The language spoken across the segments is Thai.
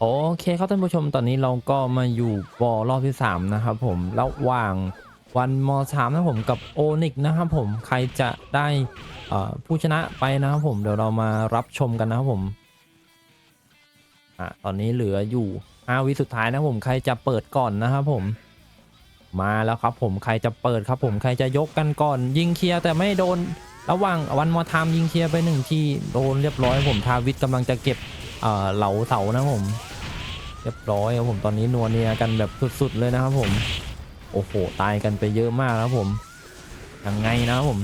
โอเคครับท่านผู้ชมตอนนี้เราก็มาอยู่บอรอบที่ 3 นะครับผมระหว่างวันมอสามนะผมกับโอนิกนะครับผมใครจะได้อ่อผู้ชนะไปนะครับผมเดี๋ยวเรามารับชมกันนะครับผมอะตอนนี้เหลืออยู่5วิสุดท้ายนะผมใครจะเปิดก่อนนะครับผม มาแล้วครับผมใครจะเปิดครับผมใครจะยกกันก่อน ยิงเคลียร์แต่ไม่โดนระหว่างวันมอทามยิงเคลียร์ไปหนึ่งที่โดนเรียบร้อยผมทาวิทกำลังจะเก็บเอ่อเหลาเสานะผม รียบร้อยครับผมตอนนี้นัวเนียกันแบบสุดๆเลยนะครับผม โอ้โหตายกันไปเยอะมากนะครับผมยังไงนะครับผม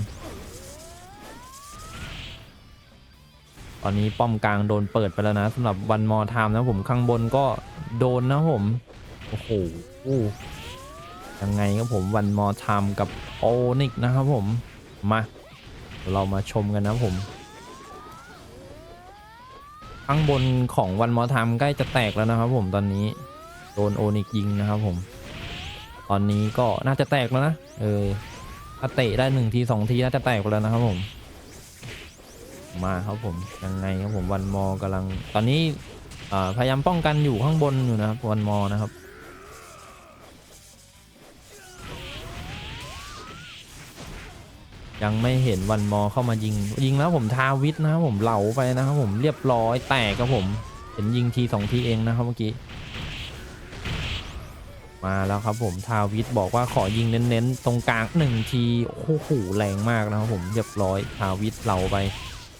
ตอนนี้ป้อมกลางโดนเปิดไปแล้วนะสำหรับวันมอทามนะผมข้างบนก็โดนนะผมโอ้โหยังไงครับผมวันมอทามกับโอนิกนะครับผมมาเดี๋ยวเรามาชมกันนะครับผม ข้างบนของวันมอทามใกล้จะแตกแล้วนะครับผมตอนนี้โดนโอนิกยิงนะครับผม ตอนนี้ก็น่าจะแตกแล้วนะ เออถ้าเตะได้หนึ่งทีสองทีน่าจะแตกแล้วนะครับผม มาครับผมยังไงครับผมวันมอกำลัง ตอนนี้พยายามป้องกันอยู่ข้างบนอยู่นะครับวันมอนะครับ ยังไม่เห็นวันมอเข้ามายิง ยิงแล้วผมทาวิทนะครับผมเหลาไปนะครับผมเรียบร้อยแตกครับผม เห็นยิงทีสองทีเองนะครับเมื่อกี้ มาแล้วครับผมทาวิทบอกว่าขอยิงเน้นๆ ตรงกลางหนึ่งทีโอ้โหแรงมากนะครับผมเรียบร้อยทาวิทเหลาไป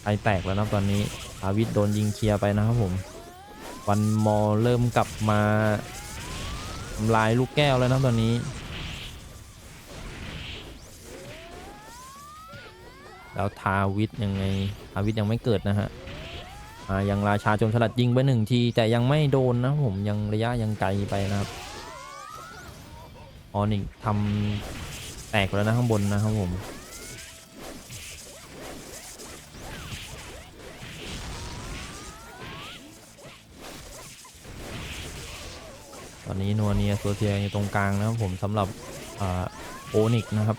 ไอแตกแล้วนะตอนนี้ทาวิทโดนยิงเคลียร์ไปนะครับผม วันมอเริ่มกลับมาทำลายลูกแก้วแล้วนะตอนนี้ แล้วทาวิทยังไงทาวิทยังไม่เกิดนะฮะอ่ายังราชาโจมฉลัดยิงไปหนึ่งที แต่ยังไม่โดนนะผมยังระยะยังไกลไปนะครับออนิกทำแตกแล้วนะข้างบนนะครับผมตอนนี้นัวเนียโซเซียอยู่ตรงกลางนะครับผมสำหรับอ่าโอนิกนะครับ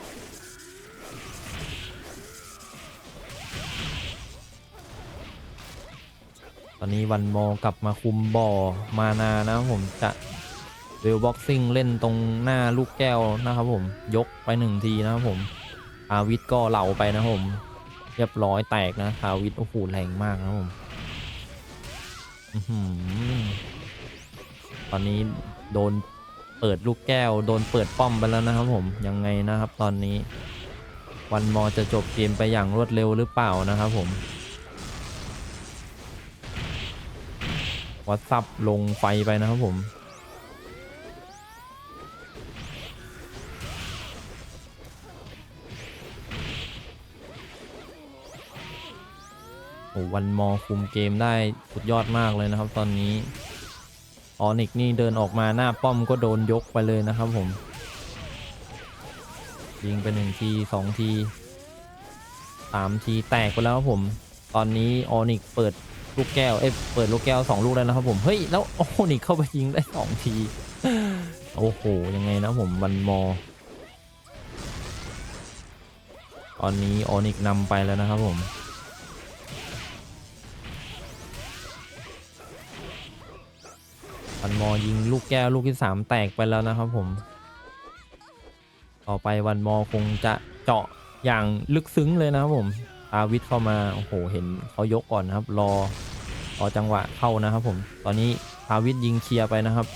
ตอนนี้วันมอกลับมาคุมบ่อมานานะครับผมจะเวลบ็อกซิ่งเล่นตรงหน้าลูกแก้วนะครับผมยกไปหนึ่งทีนะครับผมอาวิทก็เหล่าไปนะครับผม เรียบร้อยแตกนะทาวิทโอ้โหแรงมากนะครับผมตอนนี้โดนเปิดลูกแก้ว โดนเปิดป้อมไปแล้วนะครับผมยังไงนะครับ ตอนนี้ วันมอจะจบเกมไปอย่างรวดเร็วหรือเปล่านะครับผม วัดซับลงไฟไปนะครับผม โอ้วันมอคุมเกมได้สุดยอดมากเลยนะครับตอนนี้ ออนิกนี่เดินออกมาหน้าป้อมก็โดนยกไปเลยนะครับผม ยิงไปหนึ่งทีสองทีสามทีแตกไปแล้วครับผม ตอนนี้ออนิกเปิด ลูกแก้ว เอ้ย เปิดลูกแก้วสองลูกแล้วนะครับผม เฮ้ย แล้ว โอ้โหนิกเข้าไปยิงได้สองที โอ้โห ยังไงนะผมวันมอ ตอนนี้ออนิกนำไปแล้วนะครับผมวันมอยิงลูกแก้วลูกที่สามแตกไปแล้วนะครับผม ต่อไปวันมอคงจะเจาะอย่างลึกซึ้งเลยนะครับผมาวิทเข้ามาโอ้โหเห็นเขายกก่อนนะครับ รอรอจังหวะเข้านะครับผมตอนนี้อาวิทยิงเคลียร์ไปนะครับ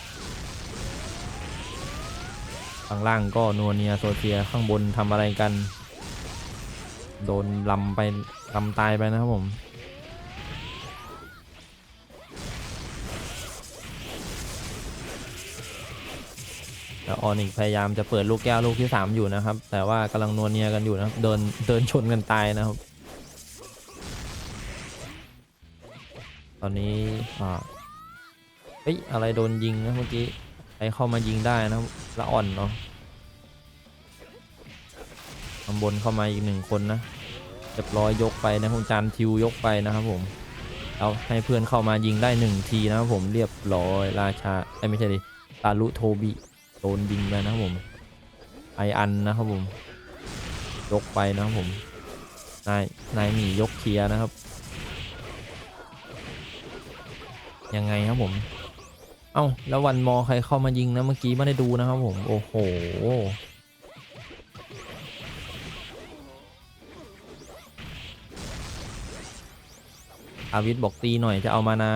ข้างล่างก็นัวเนียโซเฟียข้างบนทำอะไรกัน โดนลำไปลำตายไปนะครับผมแล้วออนิกพยายามจะเปิดลูกแก้วลูกที่ 3 อยู่นะครับ แต่ว่ากำลังนัวเนียกันอยู่นะครับเดินเดินชนกันตายนะครับ ตอนนี้อ่าเฮ้ยอะไรโดนยิงนะเมื่อกี้ใครเข้ามายิงได้นะละอ่อนเนาะข้างบนเข้ามาอีกหนึ่งคนนะเรียบร้อยยกไปนะผมจานทิวยกไปนะครับผมเอาให้เพื่อนเข้ามายิงได้หนึ่งทีนะครับผมเรียบร้อยราชาเอ้ยไม่ใช่ดิตาลุโทบิโดนยิงไปนะครับผมไออันนะครับผมยกไปนะครับผมนายนายหมียกเคลียนะครับ ยังไงครับผม เอ้า แล้ววันมอใครเข้ามายิงนะเมื่อกี้ไม่ได้ดูนะครับผม โอ้โห อาวิทบอกตีหน่อยจะเอามานา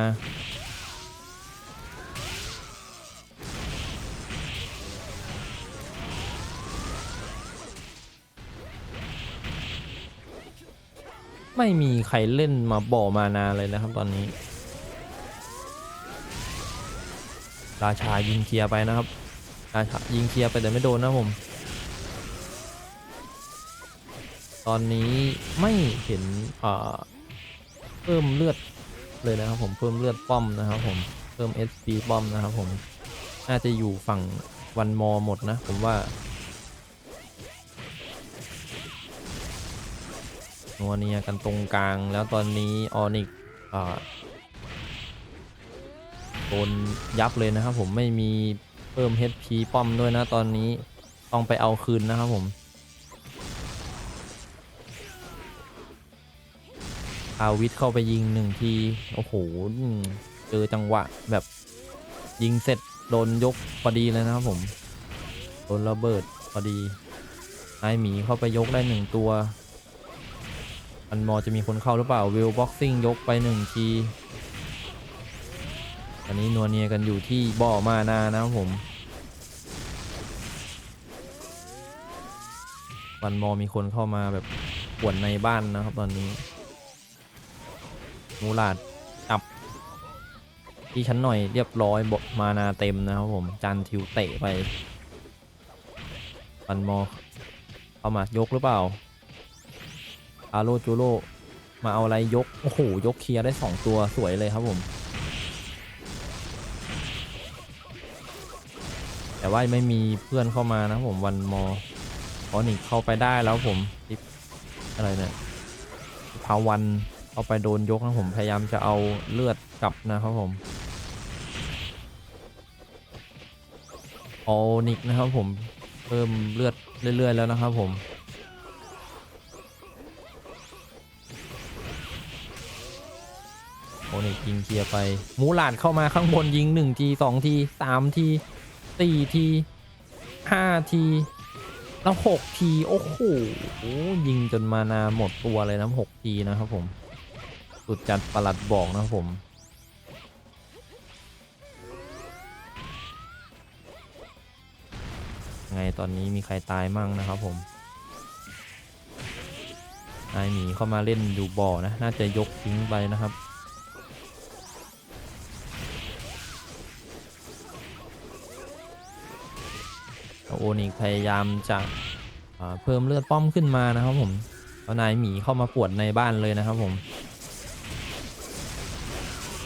ไม่มีใครเล่นมาบ่อมานาเลยนะครับตอนนี้ ราชายิงเคลียร์ไปนะครับราชายิงเคลียร์ไปแต่ไม่โดนนะผม ตอนนี้ไม่เห็นเพิ่มเลือดเลยนะครับผมเพิ่มเลือดป้อมนะครับผมเพิ่ม SP ป้อมนะครับผมน่าจะอยู่ฝั่งวันมอหมดนะผมว่านัวเนียกันตรงกลางแล้วตอนนี้ออนิก โดนยับเลยนะครับผมไม่มีเพิ่ม HP ป้อมด้วยนะตอนนี้ต้องไปเอาคืนนะครับผมอาวิทเข้าไปยิงหนึ่งที โอ้โหเจอจังหวะแบบยิงเสร็จโดนยกพอดีเลยนะครับผม โดนระเบิดพอดีนายหมีเข้าไปยกได้หนึ่งตัว อันมอจะมีคนเข้าหรือเปล่าวิลบ็อกซิ่งยกไปหนึ่งที ตอนนี้นัวเนียกันอยู่ที่บ่อมานานะครับผมวันมอมีคนเข้ามาแบบป่วนในบ้านนะครับตอนนี้มูลาดจับที่ชั้นหน่อยเรียบร้อยบมานาเต็มนะครับผมจันทิวเตะไปวันมอเข้ามายกหรือเปล่าอาโรจูโรมาเอาอะไรยก โอ้โห ยกเคลียร์ได้ 2 ตัวสวยเลยครับผม แต่ว่าไม่มีเพื่อนเข้ามานะผมวันมอพอนิกเข้าไปได้แล้วผมทิปอะไรเนี่ยพาวันเข้าไปโดนยกนะผมพยายามจะเอาเลือดกลับนะครับผมออนิกนะครับผมเพิ่มเลือดเรื่อย ๆ แล้วนะครับผมโอนิกยิงเคลียร์ไป มูหลาดเข้ามาข้างบนยิงหนึ่งทีสองทีสามที สี่ทีห้าที แล้วหกที โอ้โหยิงจนมานาหมดตัวเลยนะหกทีนะครับผม สุดจัดประหลัดบอกนะครับผมไงตอนนี้มีใครตายมั่งนะครับผมนายหมีเข้ามาเล่นอยู่บ่อนะ น่าจะยกทิ้งไปนะครับ โอนิกพยายามจะเพิ่มเลือดป้อมขึ้นมานะครับผมเอานายหมีเข้ามาปวดในบ้านเลยนะครับผม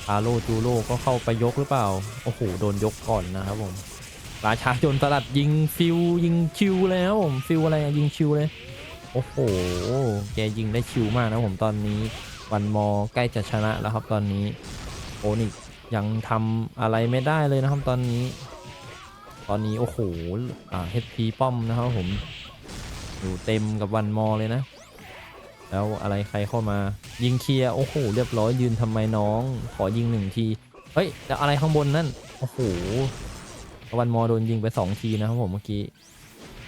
อาโลจูโร่ก็เข้าไปยกหรือเปล่า โอ้โห โดนยกก่อนนะครับผมราชาโจนสลัดยิงฟิวยิงชิวเลยนะครับผมฟิวอะไรยิงชิวเลย โอ้โห แกยิงได้ชิวมากนะผมตอนนี้ วันมอใกล้จะชนะแล้วครับตอนนี้โอนิกยังทำอะไรไม่ได้เลยนะครับตอนนี้ ตอนนี้โอ้โหอ่า HP ป้อมนะครับผมอยู่เต็มกับวันมอเลยนะ แล้วอะไรใครเข้ามายิงเคลียร์โอ้โหเรียบร้อยยืนทำไมน้อง ขอยิงหนึ่งทีเฮ้ยแล้วอะไรข้างบนนั่นโอ้โหวันมอโดนยิงไปสองทีนะครับผมเมื่อกี้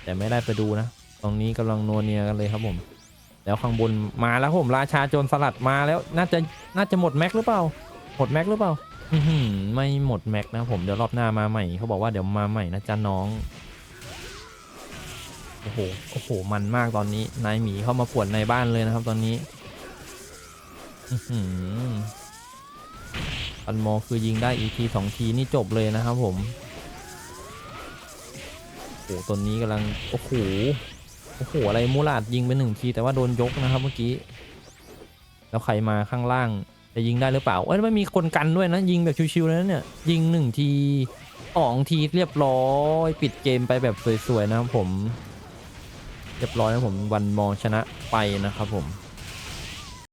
แต่ไม่ได้ไปดูนะ ตรงนี้กำลังนัวเนียกันเลยครับผม แล้วข้างบนมาแล้วครับผมราชาโจรสลัดมาแล้วน่าจะน่าจะหมดแม็กหรือเปล่าหมดแม็กหรือเปล่า ไม่หมดแม็กนะผมเดี๋ยวรอบหน้ามาใหม่เขาบอกว่าเดี๋ยวมาใหม่นะจ๊ะน้องโอ้โหโอ้โหมันมากตอนนี้นายหมีเข้ามาปวดในบ้านเลยนะครับตอนนี้อื้มอันโมคือยิงได้อีกทีสองทีนี่จบเลยนะครับผมโอ้โหตัวนี้กำลังโอ้โหโอ้โหอะไรมูลาดยิงไปหนึ่งทีแต่ว่าโดนยกนะครับเมื่อกี้ แล้วใครมาข้างล่าง จะยิงได้หรือเปล่าเอ้ยไม่มีคนกันด้วยนะ ยิงแบบชิวๆเลยนะเนี่ย ยิงหนึ่งทีสองทีเรียบร้อย ปิดเกมไปแบบสวยๆนะครับผม เรียบร้อยนะผมวันมองชนะไปนะครับผม